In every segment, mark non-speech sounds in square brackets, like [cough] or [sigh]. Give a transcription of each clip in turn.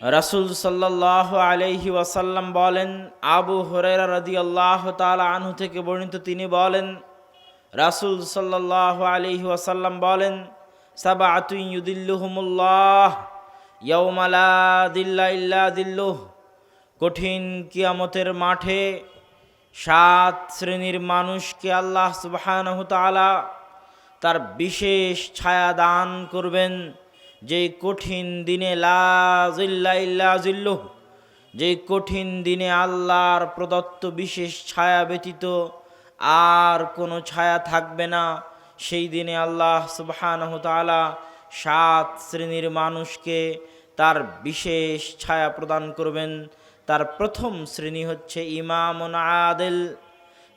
রাসুল সাল্লাহ আলহি ওয়াসাল্লাম বলেন, আবু হরেরা রদি আল্লাহ তালা আনহু থেকে বর্ণিত তিনি বলেন, রাসুল সাল্লাহ আলহি ওয়াসাল্লাম বলেন সাবা আতুইউদ্দিল্লুহমুল্লাহ ইয়ৌমালা দিল্লা ইল্লা দিল্লুহ, কঠিন কিয়ামতের মাঠে সাত শ্রেণির মানুষকে আল্লাহ সুবহানাহু তাআলা তার বিশেষ ছায়া দান করবেন। যেই কঠিন দিনে লাজিল্লাহ যে কঠিন দিনে আল্লাহর প্রদত্ত বিশেষ ছায়া ব্যতীত আর কোনো ছায়া থাকবে না। সেই দিনে আল্লাহ সুবহানাহু তাআলা সাত শ্রেণির মানুষকে তার বিশেষ ছায়া প্রদান করবেন। তার প্রথম শ্রেণি হচ্ছে ইমাম আদেল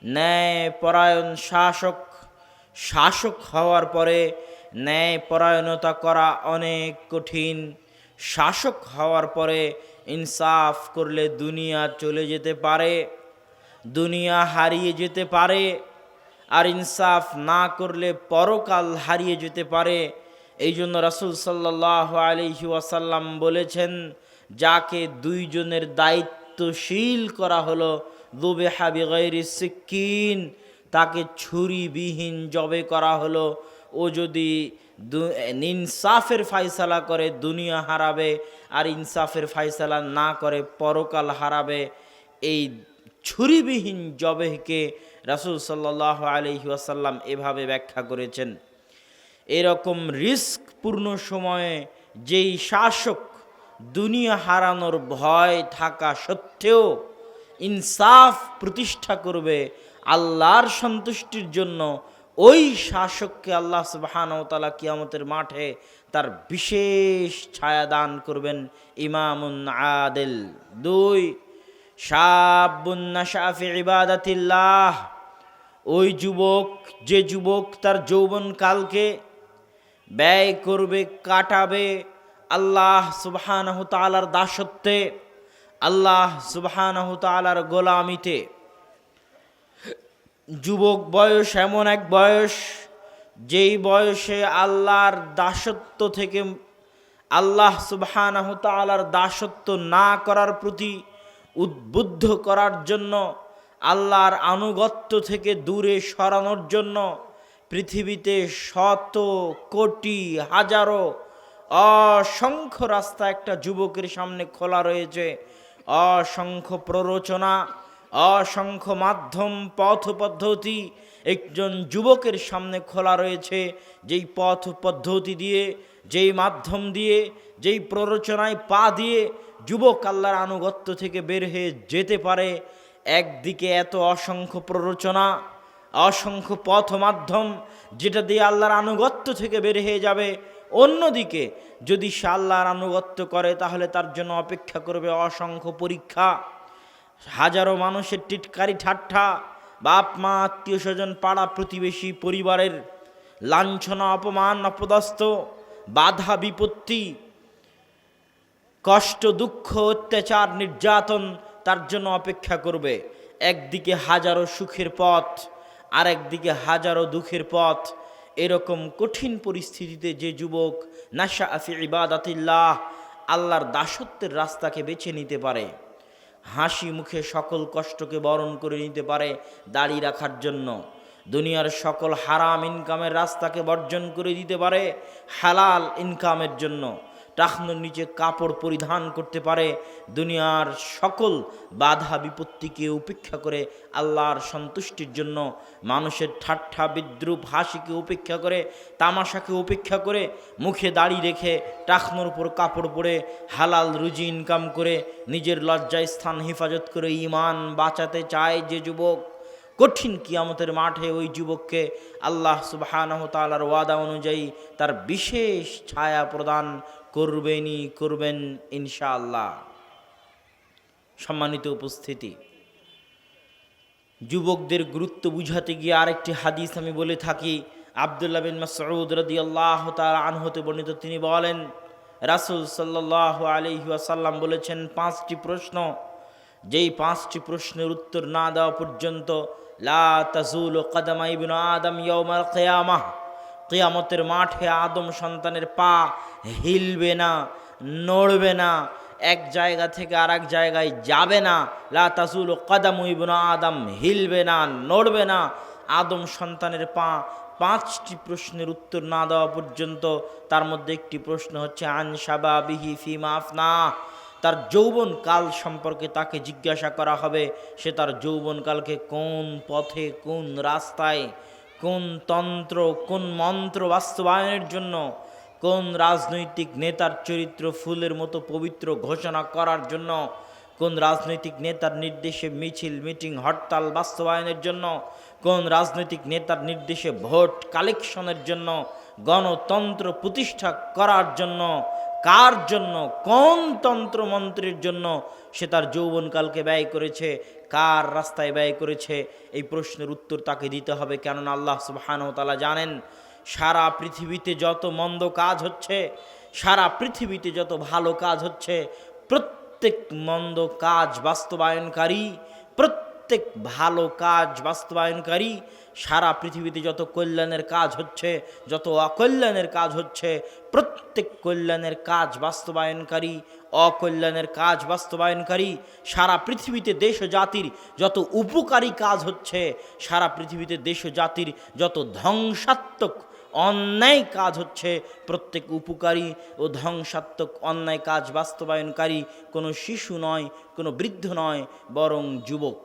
ন্যায় পরায়ণ শাসক। শাসক হওয়ার পরে ন্যায় পরায়ণতা করা অনেক কঠিন। শাসক হওয়ার পরে ইনসাফ করলে দুনিয়া চলে যেতে পারে, দুনিয়া হারিয়ে যেতে পারে, আর ইনসাফ না করলে পরকাল হারিয়ে যেতে পারে। এই জন্য রাসুল সাল্লাহ আলহি ওয়াসাল্লাম বলেছেন, যাকে দুইজনের দায়িত্বশীল করা হলো দুবে হাবি গৈরি সিক্কিন, তাকে ছুরিবিহীন জবে করা হলো। ও যদি ইনসাফের ফাইসালা করে, দুনিয়া হারাবে, আর ইনসাফের ফাইসালা না করে, পরকাল হারাবে, এই ছুরিবিহীন জবেহকে রাসুল সাল্লাহ আলহি আসাল্লাম এভাবে ব্যাখ্যা করেছেন। এরকম রিস্কপূর্ণ সময়ে যেই শাসক দুনিয়া হারানোর ভয় থাকা সত্ত্বেও ইনসাফ প্রতিষ্ঠা করবে, আল্লাহর সন্তুষ্টির জন্য ওই শাসককে আল্লাহ সুবাহানতালা কিয়ামতের মাঠে তার বিশেষ ছায়া দান করবেন ইমামুন আদেল। দুই শাফি ইবাদাতিল্লাহ। ওই যুবক, যে যুবক তার যৌবন কালকে ব্যয় করবে, কাটাবে আল্লাহ সুবহানাহ তালার দাসত্বে, আল্লাহ সুবহানাহ তালার গোলামিতে। যুবক বয়স এমন এক বয়স, যেই বয়সে আল্লাহর দাসত্ব থেকে আল্লাহ সুবহানাহ তালার দাসত্ব না করার প্রতি উদ্বুদ্ধ করার জন্য, আল্লাহর আনুগত্য থেকে দূরে সরানোর জন্য পৃথিবীতে শত কোটি, হাজারো অসংখ্য রাস্তা একটা যুবকের সামনে খোলা রয়েছে। অসংখ্য প্ররোচনা অসংখ্য মাধ্যম পথ পদ্ধতি। একজন যুবকের সামনে খোলা রয়েছে। যেই পথ পদ্ধতি দিয়ে, যেই মাধ্যম দিয়ে, যেই প্ররোচনায় পা দিয়ে যুবক আল্লাহর আনুগত্য থেকে বের হয়ে যেতে পারে। একদিকে এত অসংখ্য প্ররোচনা, অসংখ্য পথ মাধ্যম যেটা দিয়ে আল্লাহর আনুগত্য থেকে বের হয়ে যাবে। অন্যদিকে যদি সে আল্লাহর আনুগত্য করে, তাহলে তার জন্য অপেক্ষা করবে অসংখ্য পরীক্ষা। হাজারো মানুষের টিটকারি ঠাট্টা, বাপ, মা, আত্মীয় স্বজন, পাড়া প্রতিবেশী, পরিবারের লাঞ্ছনা, অপমান, অপদস্থ, বাধা, বিপত্তি, কষ্ট, দুঃখ, অত্যাচার, নির্যাতন তার জন্য অপেক্ষা করবে। একদিকে হাজারো সুখের পথ আর একদিকে হাজারো দুঃখের পথ। এরকম কঠিন পরিস্থিতিতে যে যুবক, নাশা আফি ইবাদাতিল্লাহ, আল্লাহর দাসত্বের রাস্তাকে বেছে নিতে পারে। হাসি মুখে সকল কষ্টকে বরণ করে নিতে পারে দাড়ি রাখার জন্য। দুনিয়ার সকল হারাম ইনকামের রাস্তাকে বর্জন করে দিতে পারে হালাল ইনকামের জন্য। টাকনোর নিচে কাপড় পরিধান করতে পারে। দুনিয়ার সকল বাধা বিপত্তিকে উপেক্ষা করে আল্লাহর সন্তুষ্টির জন্য মানুষের ঠাট্টা, বিদ্রুপ হাসিকে উপেক্ষা করে, তামাশাকে উপেক্ষা করে মুখে দাড়ি রেখে টাকনোর উপর কাপড় পরে হালাল রুজি ইনকাম করে নিজের লজ্জায় স্থান হেফাজত করে ইমান বাঁচাতে চায় যে যুবক। কঠিন কিয়ামতের মাঠে ওই যুবককে আল্লাহ সুবাহানহ তালার ওয়াদা অনুযায়ী তার বিশেষ ছায়া প্রদান করবেনই করবেন ইনশাআল্লাহ। সম্মানিত উপস্থিতি, যুবকদের গুরুত্ব বুঝাতে গিয়ে আরেকটি হাদিস আমি বলে থাকি। আবদুল্লাহ বিন মাসউদ রদি আল্লাহ তার আনহতে বর্ণিত, তিনি বলেন, রাসুল সাল্লাহ আলহিহাসাল্লাম বলেছেন, পাঁচটি প্রশ্ন, যেই পাঁচটি প্রশ্নের উত্তর না দেওয়া পর্যন্ত, লা তাজুল কদমা ইবনু আদম ইয়ৌমাল কেয়ামাহ কেয়ামতের মাঠে আদম সন্তানের পা হিলবে না, নড়বে না, এক জায়গা থেকে আর এক জায়গায় যাবে না। লা তাসুল কদাম ইবনা আদম, হিলবে না, নড়বে না। আদম সন্তানের পা পাঁচটি প্রশ্নের উত্তর না দেওয়া পর্যন্ত তার মধ্যে একটি প্রশ্ন হচ্ছে আনসাবা বিহি ফিমা আফনা। তার যৌবন কাল সম্পর্কে তাকে জিজ্ঞাসা করা হবে, সে তার যৌবনকালকে কোন পথে, কোন রাস্তায় কোন তন্ত্র, কোন মন্ত্র বাস্তবায়নের জন্য, কোন রাজনৈতিক নেতার চরিত্র ফুলের মতো পবিত্র ঘোষণা করার জন্য, কোন রাজনৈতিক নেতার নির্দেশে মিছিল, মিটিং, হরতাল বাস্তবায়নের জন্য, কোন রাজনৈতিক নেতার নির্দেশে ভোট কালেকশনের জন্য, গণতন্ত্র প্রতিষ্ঠা করার জন্য, কার জন্য, কোন তন্ত্র মন্ত্রের জন্য সে তার যৌবনকালকে ব্যয় করেছে কার রাস্তায় ব্যয় করেছে? এই প্রশ্নের উত্তর তাকে দিতে হবে। কেননা আল্লাহ তাআলা জানেন, সারা পৃথিবীতে যত মন্দ কাজ হচ্ছে, সারা পৃথিবীতে যত ভালো কাজ হচ্ছে, প্রত্যেক মন্দ কাজ বাস্তবায়নকারী, প্রত্যেক ভালো কাজ বাস্তবায়নকারী, সারা পৃথিবীতে যত কল্যাণের কাজ হচ্ছে, যত অকল্যাণের কাজ হচ্ছে, প্রত্যেক কল্যাণের কাজ বাস্তবায়নকারী অকল্যাণের কাজ বাস্তবায়নকারী সারা পৃথিবীতে দেশ জাতির যত উপকারী কাজ হচ্ছে, সারা পৃথিবীতে দেশ জাতির যত ধ্বংসাত্মক অন্যায় কাজ হচ্ছে, প্রত্যেক উপকারী ও ধ্বংসাত্মক অন্যায় কাজ বাস্তবায়নকারী কোনো শিশু নয়, কোনো বৃদ্ধ নয়, বরং যুবক।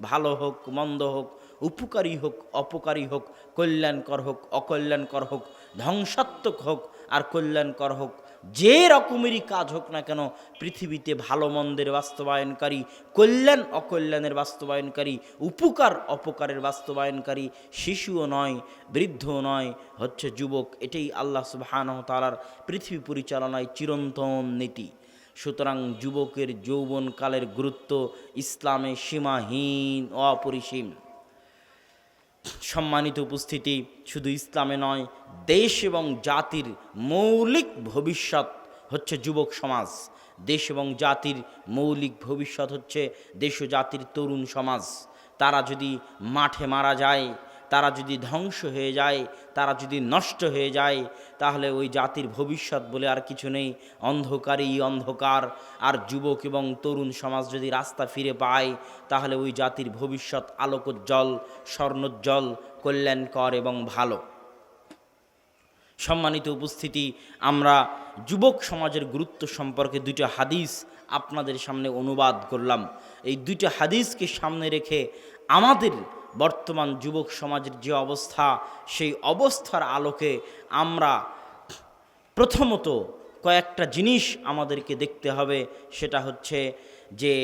ভালো হোক, মন্দ হোক, উপকারী হোক, অপকারী হোক, কল্যাণকর হোক, অকল্যাণকর হোক, ধ্বংসাত্মক হোক আর কল্যাণকর হোক যে রকমেরই কাজ হোক না কেন, পৃথিবীতে ভালো মন্দের বাস্তবায়নকারী, কল্যাণ অকল্যাণের বাস্তবায়নকারী, উপকার অপকারের বাস্তবায়নকারী শিশুও নয়, বৃদ্ধও নয়, হচ্ছে যুবক। এটাই আল্লাহ সুবহানাহ তালার পৃথিবী পরিচালনায় চিরন্তন নীতি। সুতরাং যুবকের যৌবনকালের গুরুত্ব ইসলামে সীমাহীন, অপরিসীম। সম্মানিত উপস্থিতি শুধু ইসলামে নয়, দেশ এবং জাতির মৌলিক ভবিষ্যৎ হচ্ছে যুবক সমাজ। দেশ এবং জাতির মৌলিক ভবিষ্যৎ হচ্ছে দেশ ও জাতির তরুণ সমাজ। তারা যদি মাঠে মারা যায় তারা যদি ধ্বংস হয়ে যায়, তারা যদি নষ্ট হয়ে যায়, তাহলে ওই জাতির ভবিষ্যৎ বলে আর কিছু নেই। অন্ধকারই অন্ধকার। আর যুবক এবং তরুণ সমাজ যদি রাস্তা ফিরে পায়, তাহলে ওই জাতির ভবিষ্যৎ আলোকোজ্জ্বল, স্বর্ণোজ্জ্বল, কল্যাণকর এবং ভালো। সম্মানিত উপস্থিতি, আমরা যুবক সমাজের গুরুত্ব সম্পর্কে দুইটা হাদিস আপনাদের সামনে অনুবাদ করলাম। এই দুইটা হাদিসকে সামনে রেখে আমাদের বর্তমান যুবক সমাজের যে অবস্থা, সেই অবস্থার আলোকে আমরা প্রথমত কয়েকটা জিনিস আমাদেরকে দেখতে হবে। সেটা হচ্ছে যে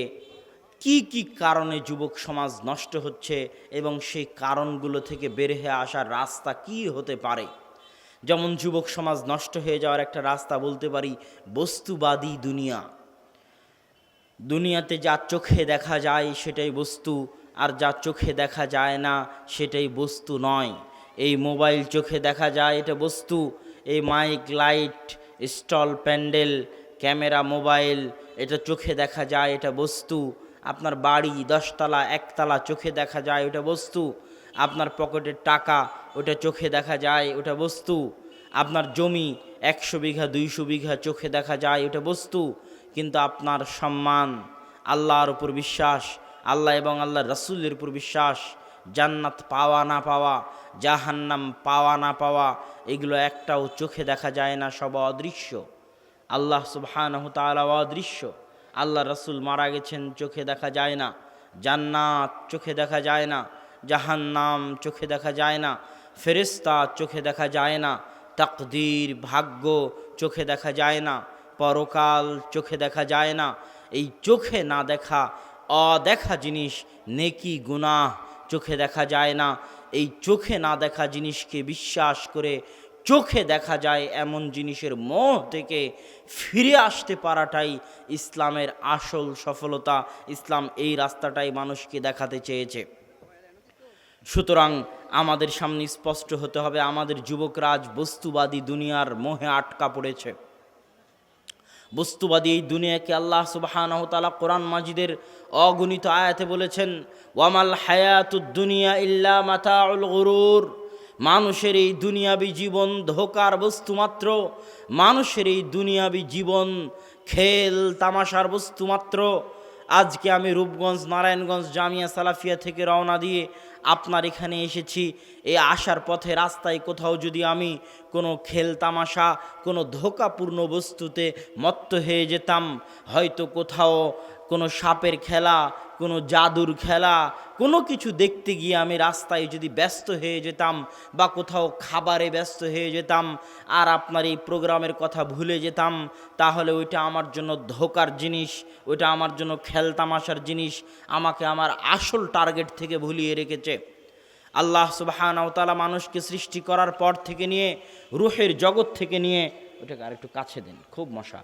কি কি কারণে যুবক সমাজ নষ্ট হচ্ছে এবং সেই কারণগুলো থেকে বের হয়ে আসার রাস্তা কি হতে পারে? যেমন যুবক সমাজ নষ্ট হয়ে যাওয়ার একটা রাস্তা বলতে পারি, বস্তুবাদী দুনিয়া। দুনিয়াতে যা চোখে দেখা যায় সেটাই বস্তু আর যা চোখে দেখা যায় না সেটাই বস্তু নয়। এই মোবাইল চোখে দেখা যায় এটা বস্তু। এই mic, light, stall, pandal, camera, mobile, এটা চোখে দেখা যায় এটা বস্তু। আপনার বাড়ি, দশতলা, একতলা চোখে দেখা যায় ওটা বস্তু। আপনার পকেটের টাকা, ওটা চোখে দেখা যায় ওটা বস্তু। আপনার জমি, একশো বিঘা, দুইশো বিঘা চোখে দেখা যায় ওটা বস্তু। কিন্তু আপনার সম্মান, আল্লাহর উপর বিশ্বাস আল্লাহ এবং আল্লাহ রসুলের উপর বিশ্বাস, জান্নাত পাওয়া না পাওয়া, জাহান্নাম পাওয়া না পাওয়া, এগুলো একটাও চোখে দেখা যায় না, সব অদৃশ্য। আল্লাহ সুবহানাহু অদৃশ্য। আল্লাহ রসুল মারা গেছেন, চোখে দেখা যায় না, জান্নাত চোখে দেখা যায় না, জাহান্নাম চোখে দেখা যায় না ফেরেস্তা চোখে দেখা যায় না, তাকদীর, ভাগ্য চোখে দেখা যায় না, পরকাল চোখে দেখা যায় না, এই চোখে না দেখা অদেখা জিনিস, নেকি গুনাহ, চোখে দেখা যায় না। এই চোখে না দেখা জিনিসকে বিশ্বাস করে চোখে দেখা যায় এমন জিনিসের মোহ থেকে ফিরে আসতে পারাটাই ইসলামের আসল সফলতা। ইসলাম এই রাস্তাটাই মানুষকে দেখাতে চেয়েছে। সুতরাং আমাদের সামনে স্পষ্ট হতে হবে, আমাদের যুবকরাজ বস্তুবাদী দুনিয়ার মোহে আটকা পড়েছে। বস্তুবাদী এই দুনিয়াকে আল্লাহ সুবাহ কোরআন মাজিদের অগণিত আয়াতে বলেছেন, ওয়ামাল হায়াতুদ্দুনিয়া ইল্লা মাতাউল গরুর। মানুষের এই দুনিয়াবি জীবন ধোকার বস্তু মাত্র, মানুষের এই দুনিয়াবি জীবন খেল তামাশার বস্তু মাত্র। আজকে আমি রূপগঞ্জ, নারায়ণগঞ্জ, জামিয়া, সালাফিয়া থেকে রওনা দিয়ে আপনার এখানে এসেছি। এই আসার পথে রাস্তায় কোথাও যদি আমি কোনো খেল তামাশা, কোনো ধোকাপূর্ণ বস্তুতে মত্ত হয়ে যেতাম, হয়তো কোথাও কোনো সাপের খেলা, কোনো জাদুর খেলা, কোনো কিছু দেখতে গিয়ে আমি রাস্তায় যদি ব্যস্ত হয়ে যেতাম বা কোথাও খাবারে ব্যস্ত হয়ে যেতাম আর আপনার এই প্রোগ্রামের কথা ভুলে যেতাম, তাহলে ওইটা আমার জন্য ধোকার জিনিস, ওইটা আমার জন্য খেলতামাশার জিনিস আমাকে আমার আসল টার্গেট থেকে ভুলিয়ে রেখেছে। আল্লাহ সুবাহানাওতালা মানুষকে সৃষ্টি করার পর থেকে নিয়ে, রুহের জগৎ থেকে নিয়ে, ওটাকে আরেকটু কাছে দিন, খুব মশা।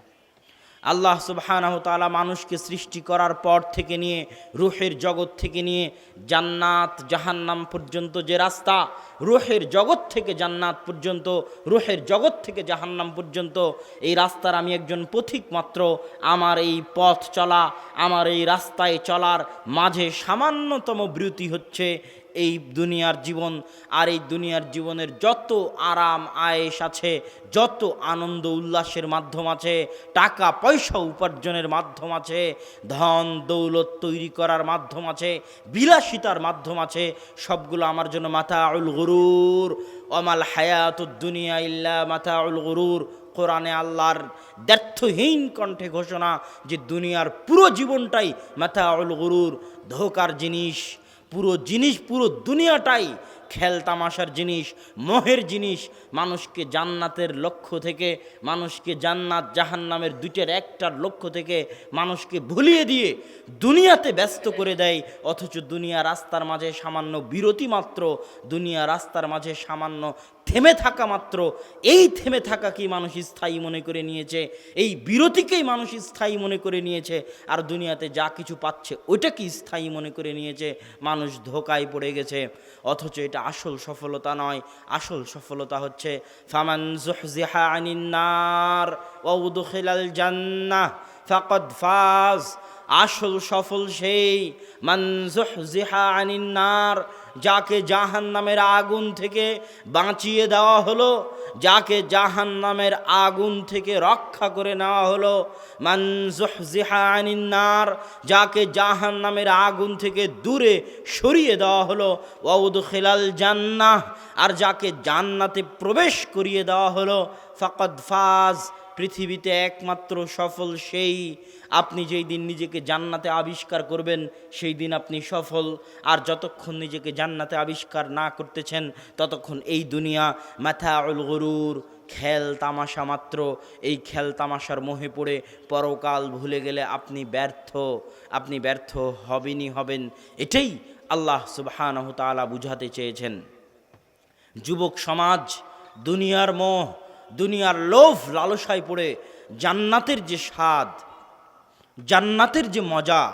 আল্লাহ সুবহানাহু তাআলা মানুষকে সৃষ্টি করার পর থেকে নিয়ে, রুহের জগৎ থেকে নিয়ে, জান্নাত, জাহান্নাম পর্যন্ত যে রাস্তা, রুহের জগৎ থেকে জান্নাত পর্যন্ত, রুহের জগৎ থেকে জাহান্নাম পর্যন্ত, এই রাস্তার আমি একজন পথিক মাত্র। আমার এই পথ চলা, আমার এই রাস্তায় চলার মাঝে সামান্যতম বিরতি হচ্ছে এই দুনিয়ার জীবন আর এই দুনিয়ার জীবনের যত আরাম আয়েস আছে, যত আনন্দ উল্লাসের মাধ্যম আছে, টাকা, পয়সা উপার্জনের মাধ্যম আছে, ধন, দৌলত তৈরি করার মাধ্যম আছে, বিলাসিতার মাধ্যম আছে, সবগুলো আমার জন্য মাথা উল গরুর। অমাল হায়াত দুনিয়া ইল্লা মাথা উল গরুর। কোরআনে আল্লাহর ব্যর্থহীন কণ্ঠে ঘোষণা যে দুনিয়ার পুরো জীবনটাই মাথা উল গরুর। ধোকার জিনিস পুরো জিনিস, পুরো দুনিয়াটাই খেলতামাশার জিনিস, মোহের জিনিস। মানুষকে জান্নাতের লক্ষ্য থেকে, মানুষকে জান্নাত জাহান্নামের দুইটার একটার লক্ষ্য থেকে মানুষকে ভুলিয়ে দিয়ে দুনিয়াতে ব্যস্ত করে দেয়। অথচ দুনিয়া রাস্তার মাঝে সামান্য বিরতি মাত্র, দুনিয়া রাস্তার মাঝে সামান্য থেমে থাকা মাত্র, এই থেমে থাকা কি মানুষ স্থায়ী মনে করে নিয়েছে, এই বিরতিকেই মানুষ স্থায়ী মনে করে নিয়েছে, আর দুনিয়াতে যা কিছু পাচ্ছে ওইটা কি স্থায়ী মনে করে নিয়েছে, মানুষ ধোকায় পড়ে গেছে। অথচ এটা আসল সফলতা নয়, আসল সফলতা হচ্ছে, ফামান জান্নাহ, ফাকাদ ফাজ। আসল সফল সেই মানজুহ জিহা আনিন নার যাকে জাহান নামের আগুন থেকে বাঁচিয়ে দেওয়া হলো, যাকে জাহান নামের আগুন থেকে রক্ষা করে নেওয়া হলো মানজুহ জিহা আনিন যাকে জাহান নামের আগুন থেকে দূরে সরিয়ে দেওয়া হলো ওয়াউদ খেলাল জান্নাহ, আর যাকে জান্নাতে প্রবেশ করিয়ে দেওয়া হলো, ফাকদ ফাজ, পৃথিবীতে একমাত্র সফল সেই আপনি যেই দিন নিজেকে জান্নাতে আবিষ্কার করবেন, সেই দিন আপনি সফল। আর যতক্ষণ নিজেকে জান্নাতে আবিষ্কার না করতেছেন, ততক্ষণ এই দুনিয়া মাথা উল গরুর খেল তামাশা মাত্র। এই খেল তামাশার মোহে পড়ে পরকাল ভুলে গেলে আপনি ব্যর্থ। আপনি ব্যর্থ হবেনই হবেন। এটাই আল্লাহ সুবহানাহু তাআলা বুঝাতে চেয়েছেন। যুবক সমাজ, দুনিয়ার মোহ, দুনিয়ার লোভ লালসায় পড়ে, জান্নাতের যে স্বাদ জান্নাতের যে মজা,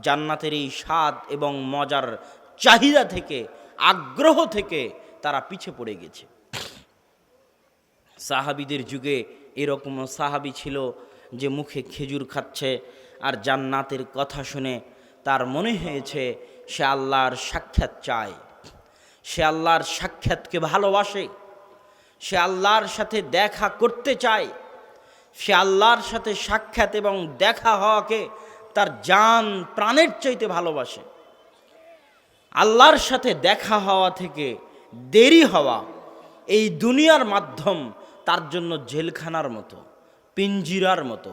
জান্নাতের এই স্বাদ এবং মজার চাহিদা থেকে, আগ্রহ থেকে তারা পিছে পড়ে গেছে। সাহাবিদের যুগে এরকম সাহাবি ছিল যে মুখে খেজুর খাচ্ছে আর জান্নাতের কথা শুনে তার মনে হয়েছে, সে আল্লাহর সাক্ষাৎ চায়। সে আল্লাহর সাক্ষাৎকে ভালোবাসে। সে আল্লাহর সাথে দেখা করতে চায়। সে আল্লাহর সাথে সাক্ষাৎ এবং দেখা হওয়াকে তার জান প্রাণের চাইতে ভালোবাসে। আল্লাহর সাথে দেখা হওয়া থেকে দেরি হওয়া এই দুনিয়ার মাধ্যম তার জন্য জেলখানার মতো, পিঞ্জিরার মতো।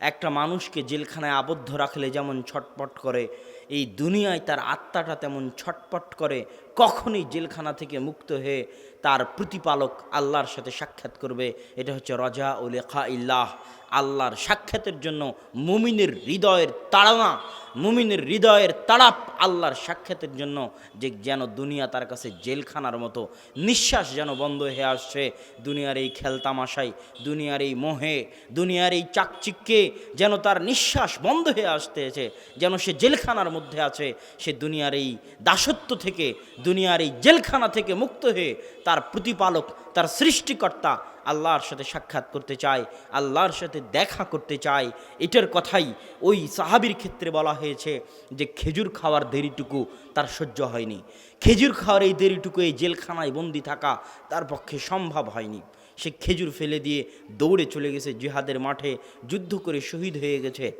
একটা মানুষকে জেলখানায় আবদ্ধ রাখলে যেমন ছটপট করে এই দুনিয়ায় তার আত্মাটা তেমন ছটপট করে কখনই জেলখানা থেকে মুক্ত হয়ে তার প্রতিপালক আল্লাহর সাথে সাক্ষাৎ করবে। এটা হচ্ছে রজা ও লেখা ইল্লাহ আল্লাহর সাক্ষাতের জন্য মুমিনের হৃদয়ের তাড়না। মুমিনের হৃদয়ের তাড়াপ আল্লাহর সাক্ষাতের জন্য যে যেন দুনিয়া তার কাছে জেলখানার মতো নিঃশ্বাস যেন বন্ধ হয়ে আসছে। দুনিয়ার এই খেলতামাশাই দুনিয়ার এই মোহে, দুনিয়ার এই চাকচিক্যে যেন তার নিঃশ্বাস বন্ধ হয়ে আসতেছে, যেন সে জেলখানার মধ্যে আছে। সে দুনিয়ার এই দাসত্ব থেকে, দুনিয়ার এই জেলখানা থেকে মুক্ত হয়ে তার প্রতিপালক, তার সৃষ্টিকর্তা আল্লাহর সাথে সাক্ষাৎ করতে চায়, আল্লাহর সাথে দেখা করতে চায়, এটার কথাই ওই সাহাবির ক্ষেত্রে বলা হয়েছে যে খেজুর খাওয়ার দেরিটুকু তার সহ্য হয়নি। খেজুর খাওয়ার এই দেরিটুকু এই জেলখানায় বন্দি থাকা তার পক্ষে সম্ভব হয়নি। সে খেজুর ফেলে দিয়ে দৌড়ে চলে গেছে জিহাদের মাঠে, যুদ্ধ করে শহীদ হয়ে গেছে।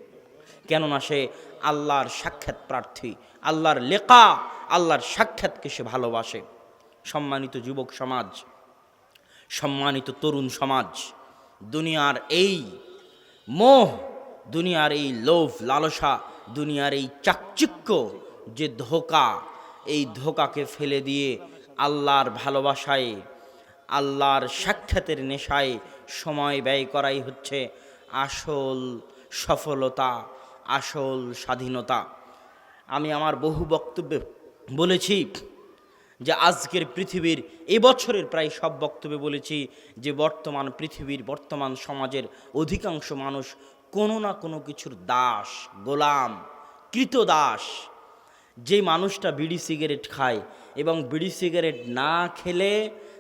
কেননা সে আল্লাহর সাক্ষাৎ প্রার্থী, আল্লাহর লেখা, আল্লাহর সাক্ষাৎকে সে ভালোবাসে। সম্মানিত যুবক সমাজ সম্মানিত তরুণ সমাজ, দুনিয়ার এই মোহ, দুনিয়ার এই লোভ, লালসা, দুনিয়ার এই চাকচিক্য যে ধোকা, এই ধোকাকে ফেলে দিয়ে আল্লাহর ভালোবাসায়, আল্লাহর সাক্ষাতের নেশায় সময় ব্যয় করাই হচ্ছে আসল সফলতা, আসল স্বাধীনতা। আমি আমার বহু বক্তব্যে বলেছি যে আজকের পৃথিবীর এবছরের প্রায় সব বক্তব্যে বলেছি যে বর্তমান পৃথিবীর, বর্তমান সমাজের অধিকাংশ মানুষ কোনো না কোনো কিছুর দাস, গোলাম কৃতদাস যে মানুষটা বিড়ি সিগারেট খায় এবং বিড়ি সিগারেট না খেলে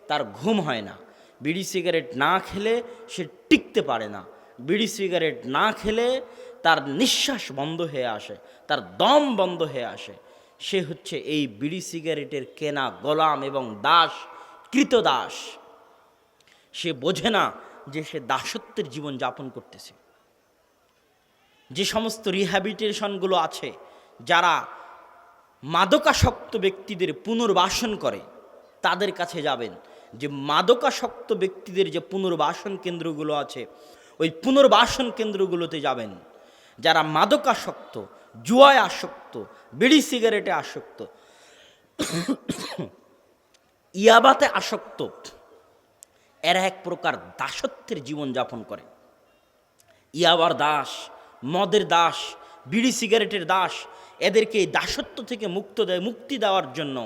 তার ঘুম হয় না। বিড়ি সিগারেট না খেলে সে টিকতে পারে না। বিড়ি সিগারেট না খেলে তার নিঃশ্বাস বন্ধ হয়ে আসে, তার দম বন্ধ হয়ে আসে। সে হচ্ছে এই বিড়ি সিগারেটের কেনা গোলাম এবং দাস, কৃতদাস। সে বোঝে না যে সে দাসত্বের জীবন যাপন করতেছে। যে সমস্ত রিহ্যাবিটেশনগুলো আছে, যারা মাদকাসক্ত ব্যক্তিদের পুনর্বাসন করে, তাদের কাছে যাবেন। যে মাদকাসক্ত ব্যক্তিদের যে পুনর্বাসন কেন্দ্রগুলো আছে, ওই পুনর্বাসন কেন্দ্রগুলোতে যাবেন। যারা মাদকাসক্ত জুয়ায় আসক্ত, বিড়ি সিগারেটে আসক্ত, ইয়াবাতে আসক্ত। এরা এক প্রকার দাসত্বের জীবন যাপন করে। ইয়াবার দাস, মদের দাস, বিড়ি সিগারেটের দাস, এদেরকে এই দাসত্ব থেকে মুক্ত দেয় মুক্তি দেওয়ার জন্য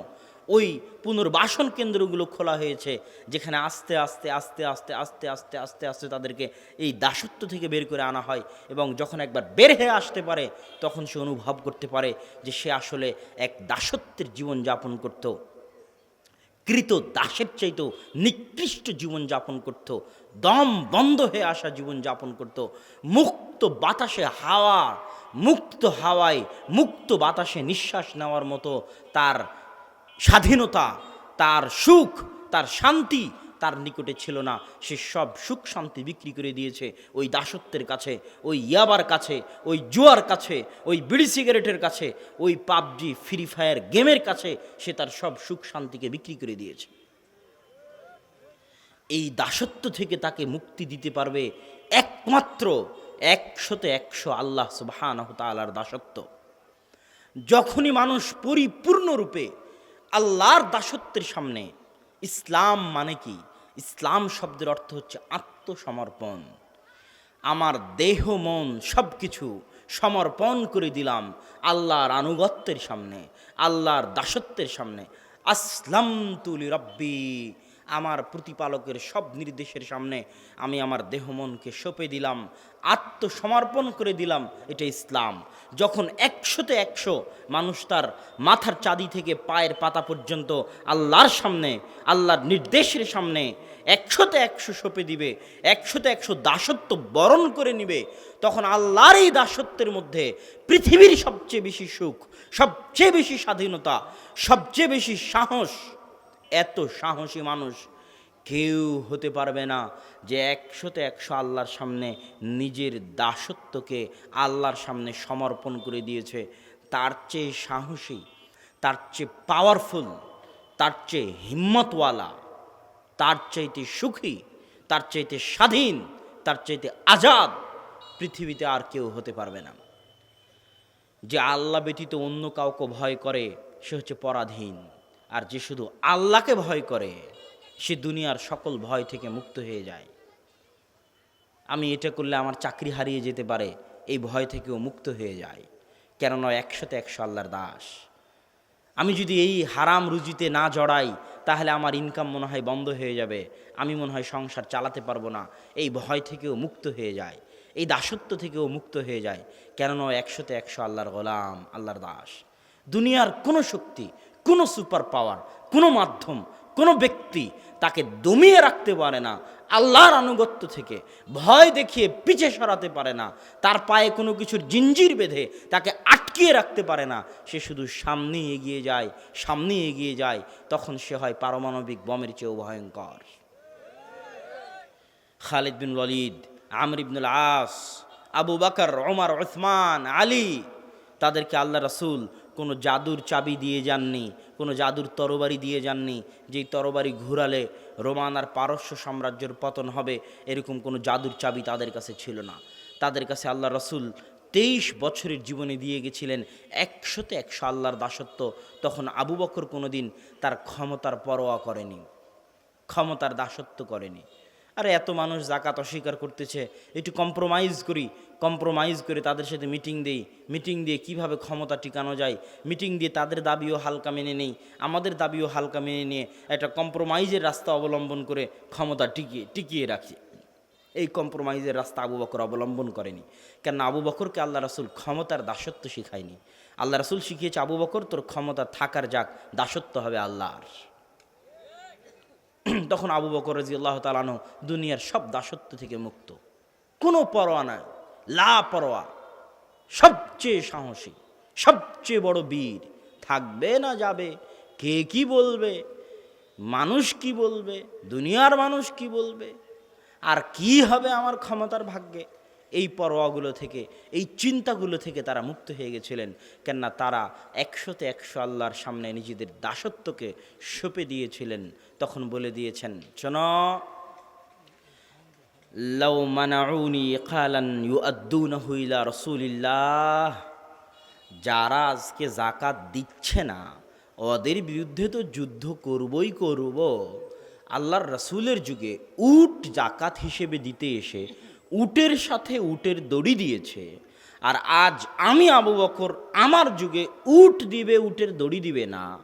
ওই পুনর্বাসন কেন্দ্রগুলো খোলা হয়েছে, যেখানে আস্তে আস্তে আস্তে আস্তে আস্তে আস্তে আস্তে আস্তে তাদেরকে এই দাসত্ব থেকে বের করে আনা হয় এবং যখন একবার বের হয়ে আসতে পারে, তখন সে অনুভব করতে পারে যে সে আসলে এক দাসত্বের জীবন যাপন করতো। কৃত দাসের চাইতেও নিকৃষ্ট জীবন যাপন করত, দম বন্ধ হয়ে আসা জীবন যাপন করত। মুক্ত বাতাসে হাওয়া, মুক্ত হাওয়ায়, মুক্ত বাতাসে নিঃশ্বাস নেওয়ার মতো তার স্বাধীনতা, তার সুখ, তার শান্তি তার নিকটে ছিল না। সে সব সুখ শান্তি বিক্রি করে দিয়েছে ওই দাসত্বের কাছে, ওই ইয়াবার কাছে, ওই জুয়ার কাছে, ওই বিড়ি সিগারেটের কাছে, ওই পাবজি, ফ্রি ফায়ার গেমের কাছে সে তার সব সুখ শান্তিকে বিক্রি করে দিয়েছে। এই দাসত্ব থেকে তাকে মুক্তি দিতে পারবে একমাত্র একশোতে একশো আল্লাহ তাআলার দাসত্ব। যখনই মানুষ পরিপূর্ণরূপে আল্লাহর দাসত্বের সামনে। ইসলাম মানে কি? ইসলাম শব্দের অর্থ হচ্ছে আত্মসমর্পণ। আমার দেহ, মন সব কিছু সমর্পণ করে দিলাম আল্লাহর আনুগত্যের সামনে, আল্লাহর দাসত্বের সামনে। আসলাম তুলি রব্বি আমার প্রতিপালকের সব নির্দেশের সামনে আমি আমার দেহ মনকে সঁপে দিলাম, আত্মসমর্পণ করে দিলাম, এটা ইসলাম। যখন একশোতে একশো মানুষ তার মাথার চাঁদি থেকে পায়ের পাতা পর্যন্ত আল্লাহর সামনে, আল্লাহর নির্দেশের সামনে একশোতে একশো সঁপে দিবে, একশোতে একশো দাসত্ব বরণ করে নিবে, তখন আল্লাহর এই দাসত্বের মধ্যে পৃথিবীর সবচেয়ে বেশি সুখ, সবচেয়ে বেশি স্বাধীনতা, সবচেয়ে বেশি সাহস এত সাহসী মানুষ কেউ হতে পারবে না যে একশোতে একশো আল্লাহর সামনে নিজের দাসত্বকে আল্লাহর সামনে সমর্পণ করে দিয়েছে। তার চেয়ে সাহসী, তার চেয়ে পাওয়ারফুল তার চেয়ে হিম্মতওয়ালা, তার চাইতে সুখী, তার চাইতে স্বাধীন, তার চাইতে আজাদ পৃথিবীতে আর কেউ হতে পারবে না। যে আল্লাহ ব্যতীত অন্য কাউকে ভয় করে, সে হচ্ছে পরাধীন। আর যে শুধু আল্লাহকে ভয় করে, সে দুনিয়ার সকল ভয় থেকে মুক্ত হয়ে যায়। আমি এটা করলে আমার চাকরি হারিয়ে যেতে পারে, এই ভয় থেকেও মুক্ত হয়ে যায়। কেননা একশোতে একশো আল্লাহর দাস। আমি যদি এই হারাম রুজিতে না জড়াই, তাহলে আমার ইনকাম মনে হয় বন্ধ হয়ে যাবে। আমি মনে হয় সংসার চালাতে পারব না। এই ভয় থেকেও মুক্ত হয়ে যায়। এই দাসত্ব থেকেও মুক্ত হয়ে যায়। কেননা একশোতে একশো আল্লাহর গোলাম, আল্লাহর দাস। দুনিয়ার কোনো শক্তি কোনো সুপার পাওয়ার, কোনো মাধ্যম, কোনো ব্যক্তি তাকে দমিয়ে রাখতে পারে না, আল্লাহর আনুগত্য থেকে ভয় দেখিয়ে পিছে সরাতে পারে না, তার পায়ে কোনো কিছুর জিঞ্জির বেঁধে তাকে আটকিয়ে রাখতে পারে না, সে শুধু সামনে এগিয়ে যায় সামনে এগিয়ে যায়, তখন সে হয় পারমাণবিক বমের চেয়েও ভয়ঙ্কর। খালিদ বিন ওয়ালিদ, আমর ইবনুল আস, আবু বাকর ওমর ওসমান আলী, তাদেরকে আল্লাহ রাসূল কোনো জাদুর চাবি দিয়ে যাননি, কোনো জাদুর তরবারি দিয়ে যাননি, যেই তরবারি ঘুরালে রোমান আর পারস্য সাম্রাজ্যের পতন হবে, এরকম কোনো জাদুর চাবি তাদের কাছে ছিল না। তাদের কাছে আল্লাহ রসুল তেইশ বছরের জীবনে দিয়ে গেছিলেন, একশোতে একশো আল্লাহর দাসত্ব। তখন আবু বকর কোনো দিন তার ক্ষমতার পরোয়া করেনি, ক্ষমতার দাসত্ব করেনি। আরে এত মানুষ জাকাত অস্বীকার করতেছে, একটু কম্প্রোমাইজ করি কম্প্রোমাইজ করে তাদের সাথে মিটিং দেই মিটিং দিয়ে কীভাবে ক্ষমতা টিকানো যায় মিটিং দিয়ে তাদের দাবিও হালকা মেনে নেই, আমাদের দাবিও হালকা মেনে নিয়ে একটা কম্প্রোমাইজের রাস্তা অবলম্বন করে ক্ষমতা টিকিয়ে টিকিয়ে রাখি। এই কম্প্রোমাইজের রাস্তা আবু বকর অবলম্বন করেনি। কেন আবু বকরকে আল্লাহ রাসুল ক্ষমতার দাসত্ব শিখায়নি। আল্লাহ রাসুল শিখিয়েছে, আবু বকর, তোর ক্ষমতা থাকার যাক, দাসত্ব হবে আল্লাহর। [clears throat] তখন আবু বকর রাজি আল্লাহ তালানো দুনিয়ার সব দাসত্ব থেকে মুক্ত। কোনো পরোয়া নাই। লা পরোয়া সবচেয়ে সাহসী, সবচেয়ে বড় বীর। থাকবে না যাবে। কে কি বলবে? মানুষ কি বলবে? দুনিয়ার মানুষ কি বলবে? আর কি হবে আমার ক্ষমতার ভাগ্যে? এই পরোয়াগুলো থেকে, এই চিন্তাগুলো থেকে তারা মুক্ত হয়ে গেছিলেন। কেননা তারা একশোতে একশো আল্লাহর সামনে নিজেদের দাসত্বকে সঁপে দিয়েছিলেন। তখন বলে দিয়েছেন, শোন, লাউ মানাউনি খালান ইউআদ্দুনাহু ইলা রাসূলিল্লাহ। যারা আজকে জাকাত দিচ্ছে না, ওদের বিরুদ্ধে তো যুদ্ধ করবই করব। আল্লাহর রসুলের যুগে উট জাকাত হিসেবে দিতে এসে উটের সাথে উটের দড়ি দিয়েছে। আর আজ আমি আবু বকর, আমার যুগে উট দিবে, উটের দড়ি দিবে না।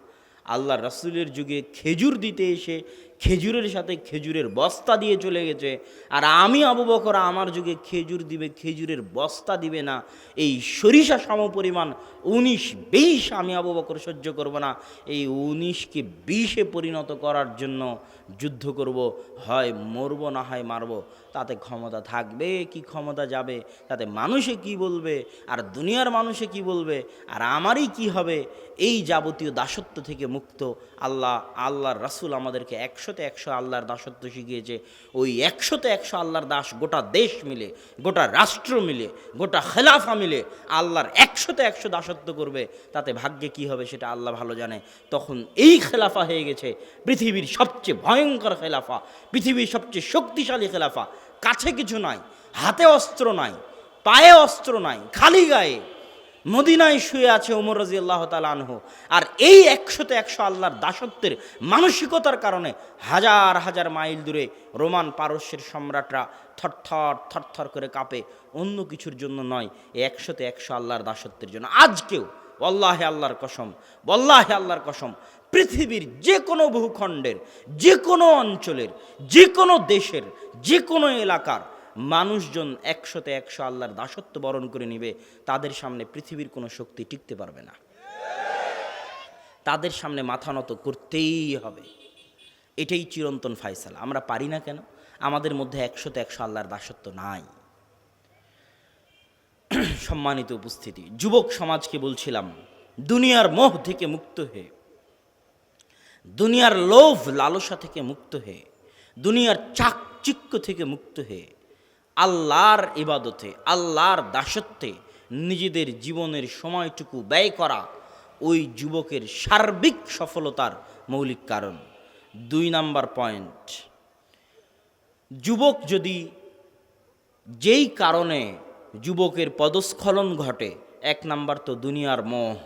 আল্লাহ রসুলের যুগে খেজুর দিতে এসে খেজুরের সাথে খেজুরের বস্তা দিয়ে চলে গেছে। আর আমি, আবু বকর, আমার যুগে খেজুর দিবে, খেজুরের বস্তা দিবে না। এই সরিষা সমপরিমাণ উনিশ, বিশ আমি, আবু বকর, সহ্য করব না। এই উনিশকে বিশে পরিণত করার জন্য যুদ্ধ করব। হয় মরবো না হয় মারবো। তাতে ক্ষমতা থাকবে, কি ক্ষমতা যাবে? তাতে মানুষে কি বলবে? আর দুনিয়ার মানুষে কি বলবে? আর আমারই কি হবে? এই যাবতীয় দাসত্ব থেকে মুক্ত। আল্লাহ, আল্লাহর রাসুল আমাদেরকে একশোতে একশো আল্লাহর দাসত্ব শিখিয়েছে, ওই একশোতে একশো আল্লাহর দাস গোটা দেশ মিলে, গোটা রাষ্ট্র মিলে, গোটা খেলাফা মিলে আল্লাহর একশোতে একশো দাসত্ব করবে, তাতে ভাগ্যে কি হবে সেটা আল্লাহ ভালো জানে। তখন এই খেলাফা হয়ে গেছে, পৃথিবীর সবচেয়ে ভয়ঙ্কর খেলাফা, পৃথিবীর সবচেয়ে শক্তিশালী খেলাফা। কাছে কিছু নাই, হাতে অস্ত্র নাই, পায়ে অস্ত্র নাই, খালি গায়ে মদিনায় শুয়ে আছে ওমর রাজি আল্লাহ আনহ। আর এই একশোতে একশো আল্লাহর দাসত্বের মানসিকতার কারণে হাজার হাজার মাইল দূরে রোমান পারস্যের সম্রাটরা থরথর থরথর করে কাঁপে। অন্য কিছুর জন্য নয়, এই একশোতে একশো আল্লাহর দাসত্বের জন্য। আজকেও বল্লাহে আল্লাহর কসম বল্লাহে আল্লাহর কসম, পৃথিবীর যে কোনো ভূখণ্ডের যে কোনো অঞ্চলের যে কোনো দেশের যে কোনো এলাকার মানুষজন একশোতে একশো আল্লাহর দাসত্ব বরণ করে নিবে, তাদের সামনে পৃথিবীর কোনো শক্তি টিকতে পারবে না। তাদের সামনে মাথা নত করতেই হবে। এটাই চিরন্তন ফাইসালা আমরা পারি না কেন? আমাদের মধ্যে একশোতে একশো আল্লাহর দাসত্ব নাই। সম্মানিত উপস্থিতি, যুবক সমাজকে বলছিলাম, দুনিয়ার মোহ থেকে মুক্ত হয়ে দুনিয়ার লোভ লালসা থেকে মুক্ত হয়ে দুনিয়ার চাকচিক্য থেকে মুক্ত হয়ে আল্লাহর ইবাদতে, আল্লাহর দাসত্বে নিজেদের জীবনের সময়টুকু ব্যয় করা ওই যুবকের সার্বিক সফলতার মৌলিক কারণ। দুই নাম্বার পয়েন্ট, যুবক যদি যেই কারণে যুবকের পদস্খলন ঘটে, এক নাম্বার তো দুনিয়ার মোহ।